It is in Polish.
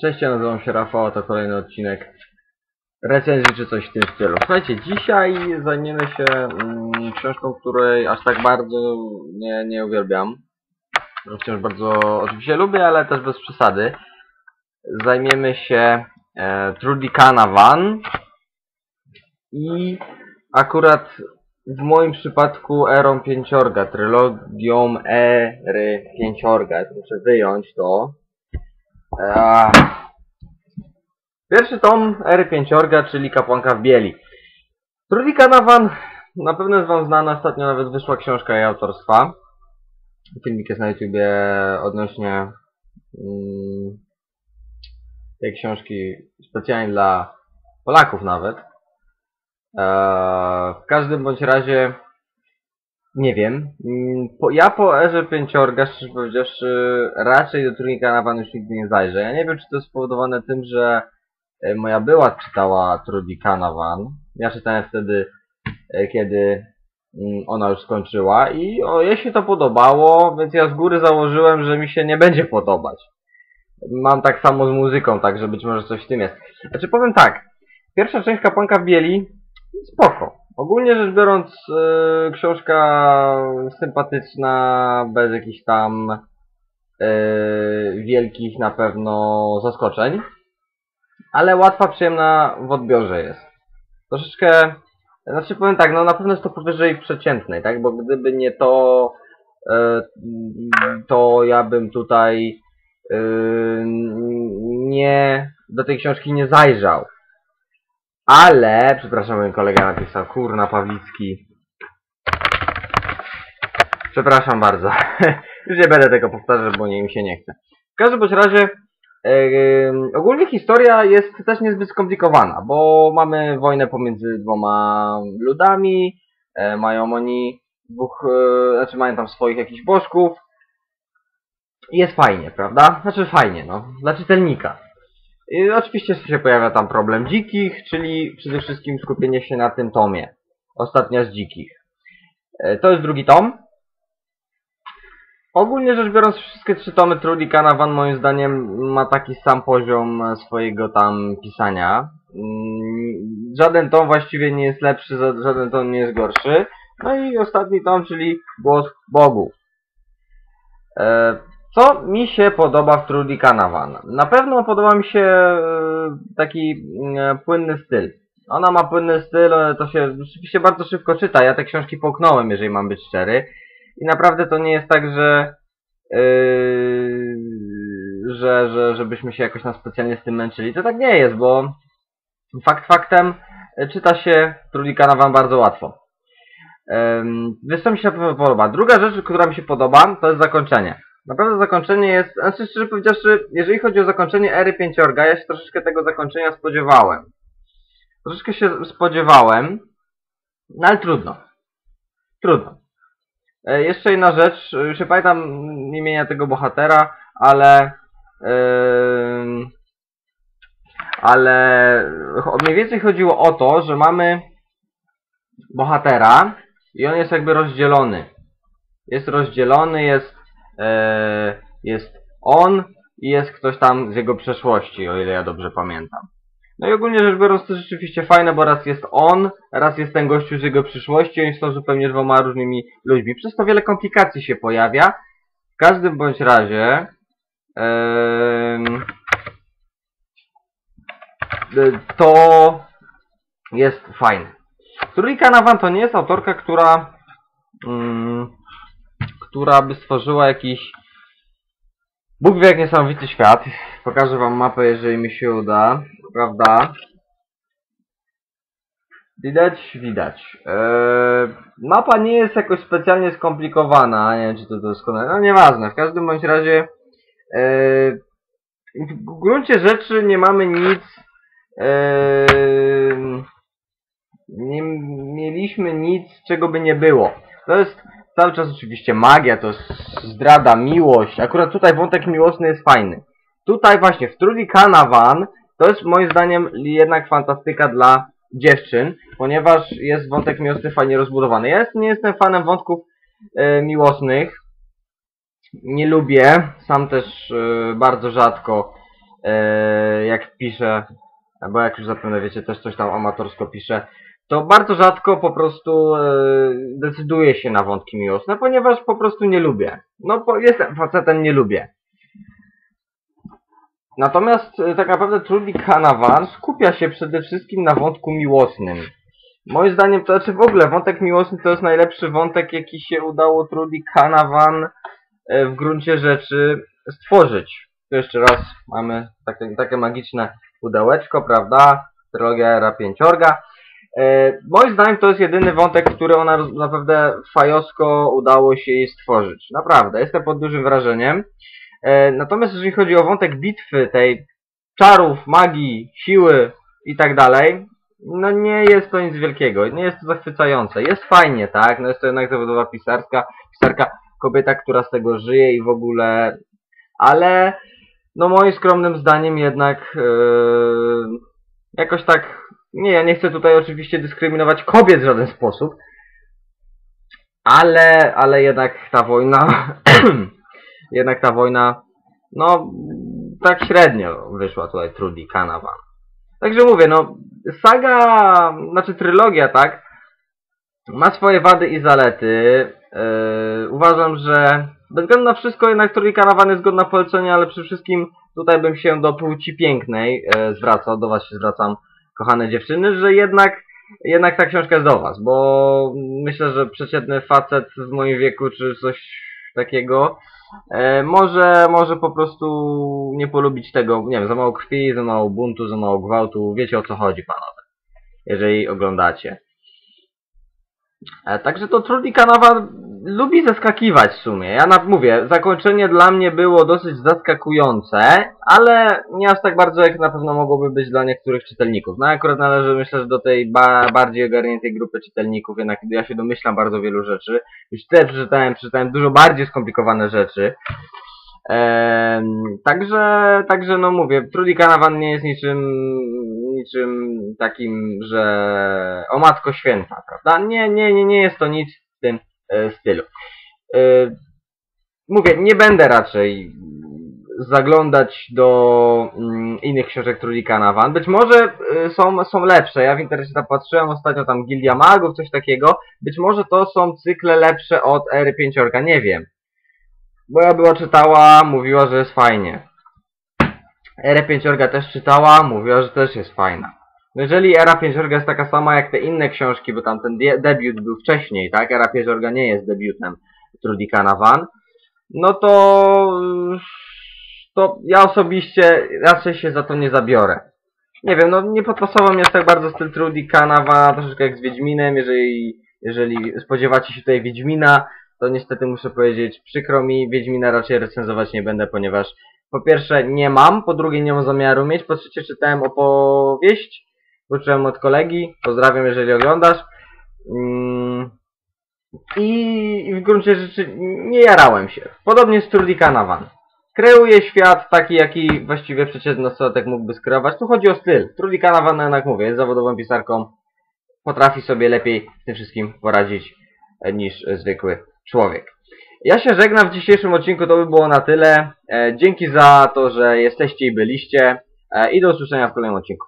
Cześć, ja nazywam się Rafał, to kolejny odcinek recenzji czy coś w tym stylu. Słuchajcie, dzisiaj zajmiemy się mm, książką, której aż tak bardzo nie, nie uwielbiam. Wciąż bardzo oczywiście lubię, ale też bez przesady. Zajmiemy się e, Trudy Canavan i akurat w moim przypadku Erą Pięciorga, trylogią Ery Pięciorga. Muszę wyjąć to. Pierwszy tom Ery Pięciorga, czyli Kapłanka w Bieli. Trudy Canavan, na pewno jest Wam znana, ostatnio nawet wyszła książka jej autorstwa. Filmik jest na YouTubie odnośnie mm, tej książki specjalnie dla Polaków nawet. Eee, w każdym bądź razie nie wiem. Mm, Po, ja po erze pięciorga, szczerze powiedziawszy, raczej do Trójki Canavan już nigdy nie zajrzę. Ja nie wiem, czy to jest spowodowane tym, że e, moja była czytała Trudy Canavan. Ja czytałem wtedy, e, kiedy mm, ona już skończyła i o, jej się to podobało, więc ja z góry założyłem, że mi się nie będzie podobać. Mam tak samo z muzyką, także być może coś w tym jest. Znaczy powiem tak, pierwsza część Kapłanka w Bieli spoko. Ogólnie rzecz biorąc, yy, książka sympatyczna, bez jakichś tam yy, wielkich na pewno zaskoczeń, ale łatwa, przyjemna w odbiorze jest. Troszeczkę, znaczy powiem tak, no na pewno jest to powyżej przeciętnej, tak, bo gdyby nie to, yy, to ja bym tutaj yy, nie, do tej książki nie zajrzał. Ale, przepraszam, mój kolega napisał, kurna Pawlicki. Przepraszam bardzo. Już nie będę tego powtarzać, bo nie mi się nie chce. W każdym bądź razie, e, ogólnie historia jest też niezbyt skomplikowana, bo mamy wojnę pomiędzy dwoma ludami, e, mają oni dwóch, e, znaczy mają tam swoich jakichś bożków. Jest fajnie, prawda? Znaczy fajnie, no, dla czytelnika. I oczywiście się pojawia tam problem dzikich, czyli przede wszystkim skupienie się na tym tomie. Ostatnia z dzikich. E, To jest drugi tom. Ogólnie rzecz biorąc, wszystkie trzy tomy Trudy Canavan moim zdaniem ma taki sam poziom e, swojego tam pisania. Mm, Żaden tom właściwie nie jest lepszy, żaden tom nie jest gorszy. No i ostatni tom, czyli Głos Bogu. Co mi się podoba w Trudy Canavan? Na pewno podoba mi się e, taki e, płynny styl. Ona ma płynny styl, e, to się rzeczywiście bardzo szybko czyta. Ja te książki połknąłem, jeżeli mam być szczery. I naprawdę to nie jest tak, że yy, że, że żebyśmy się jakoś tam specjalnie z tym męczyli. To tak nie jest, bo fakt faktem czyta się Trudy Canavan bardzo łatwo. Więc to mi się na pewno podoba. Druga rzecz, która mi się podoba, to jest zakończenie. Naprawdę zakończenie jest, znaczy szczerze powiedziawszy, jeżeli chodzi o zakończenie ery pięciorga, ja się troszeczkę tego zakończenia spodziewałem. Troszeczkę się spodziewałem, no ale trudno. Trudno. E, jeszcze jedna rzecz, już nie pamiętam imienia tego bohatera, ale ym, ale mniej więcej chodziło o to, że mamy bohatera i on jest jakby rozdzielony. Jest rozdzielony, jest e, jest on i jest ktoś tam z jego przeszłości, o ile ja dobrze pamiętam. No i ogólnie rzecz biorąc to rzeczywiście fajne, bo raz jest on, raz jest ten gościu z jego przyszłości, oni są zupełnie dwoma różnymi ludźmi. Przez to wiele komplikacji się pojawia. W każdym bądź razie em, y, to jest fajne. Trudy Canavan to nie jest autorka, która mm, która by stworzyła jakiś Bóg wie jak niesamowity świat. Pokażę wam mapę, jeżeli mi się uda. Prawda? Widać? Widać. Eee, mapa nie jest jakoś specjalnie skomplikowana. Nie wiem, czy to doskonale. No nieważne. W każdym bądź razie eee, w gruncie rzeczy nie mamy nic eee, nie mieliśmy nic, czego by nie było. To jest cały czas oczywiście magia, to zdrada, miłość. Akurat tutaj wątek miłosny jest fajny. Tutaj właśnie w Trudy Canavan to jest moim zdaniem jednak fantastyka dla dziewczyn, ponieważ jest wątek miłosny fajnie rozbudowany. Ja nie jestem fanem wątków e, miłosnych. Nie lubię, sam też e, bardzo rzadko e, jak pisze, bo jak już zapewne wiecie, też coś tam amatorsko pisze, to bardzo rzadko po prostu e, decyduję się na wątki miłosne, ponieważ po prostu nie lubię. No, bo jestem facetem, nie lubię. Natomiast e, tak naprawdę Trudy Canavan skupia się przede wszystkim na wątku miłosnym. Moim zdaniem, to znaczy w ogóle wątek miłosny to jest najlepszy wątek, jaki się udało Trudy Canavan e, w gruncie rzeczy stworzyć. Tu jeszcze raz mamy takie, takie magiczne pudełeczko, prawda? Trylogia Era Pięciorga. E, moim zdaniem to jest jedyny wątek, który ona naprawdę fajowsko udało się jej stworzyć. Naprawdę, jestem pod dużym wrażeniem. E, natomiast jeżeli chodzi o wątek bitwy, tej czarów, magii, siły i tak dalej, no nie jest to nic wielkiego, nie jest to zachwycające. Jest fajnie, tak? No jest to jednak zawodowa pisarska, pisarka, kobieta, która z tego żyje i w ogóle, ale no moim skromnym zdaniem jednak yy, jakoś tak, nie, ja nie chcę tutaj oczywiście dyskryminować kobiet w żaden sposób, ale, ale jednak ta wojna, jednak ta wojna, no tak średnio wyszła tutaj Trudy Canavan. Także mówię, no saga, znaczy trylogia, tak, ma swoje wady i zalety. Yy, uważam, że bez względu na wszystko jednak Trudy Canavan jest godna polecenia, ale przede wszystkim tutaj bym się do płci pięknej yy, zwracał, do was się zwracam, kochane dziewczyny, że jednak jednak ta książka jest do was, bo myślę, że przeciętny facet w moim wieku, czy coś takiego, e, może, może po prostu nie polubić tego, nie wiem, za mało krwi, za mało buntu, za mało gwałtu, wiecie o co chodzi panowie, jeżeli oglądacie. E, także to Trudy Canavan lubi zaskakiwać w sumie. Ja na, mówię, zakończenie dla mnie było dosyć zaskakujące, ale nie aż tak bardzo jak na pewno mogłoby być dla niektórych czytelników. No akurat należy myślę, że do tej ba bardziej ogarniętej grupy czytelników, jednak ja się domyślam bardzo wielu rzeczy. Już tyle przeczytałem, przeczytałem dużo bardziej skomplikowane rzeczy. Ehm, także, także no mówię, Trudy Canavan nie jest niczym, niczym takim, że o matko święta, prawda? Nie, nie, nie, nie jest to nic w tym stylu. E, mówię, nie będę raczej zaglądać do mm, innych książek Trudy Canavan. Być może e, są, są lepsze. Ja w internecie tam patrzyłem ostatnio tam Gildia Magów, coś takiego. Być może to są cykle lepsze od Ery Pięciorga, nie wiem. Bo ja była czytała, mówiła, że jest fajnie. Era Pięciorga też czytała, mówiła, że też jest fajna. No jeżeli Era Pięciorga jest taka sama jak te inne książki, bo tam ten de- debiut był wcześniej, tak? Era Pięciorga nie jest debiutem Trudy Canavan. No to... To ja osobiście raczej się za to nie zabiorę. Nie wiem, no nie podpasował mnie tak bardzo styl Trudy Canavan, troszeczkę jak z Wiedźminem, jeżeli, jeżeli spodziewacie się tutaj Wiedźmina, to niestety muszę powiedzieć, przykro mi, Wiedźmina raczej recenzować nie będę, ponieważ po pierwsze nie mam, po drugie nie mam zamiaru mieć, po trzecie czytałem opowieść, uczyłem od kolegi, pozdrawiam jeżeli oglądasz. Mm, I w gruncie rzeczy nie jarałem się. Podobnie z Trudy Canavan. Kreuje świat taki, jaki właściwie przeciętny nastolatek mógłby skreować. Tu chodzi o styl. Trudy Canavan, no jednak mówię, jest zawodową pisarką. Potrafi sobie lepiej z tym wszystkim poradzić e, niż zwykły człowiek. Ja się żegnam w dzisiejszym odcinku, to by było na tyle. E, dzięki za to, że jesteście i byliście. E, I do usłyszenia w kolejnym odcinku.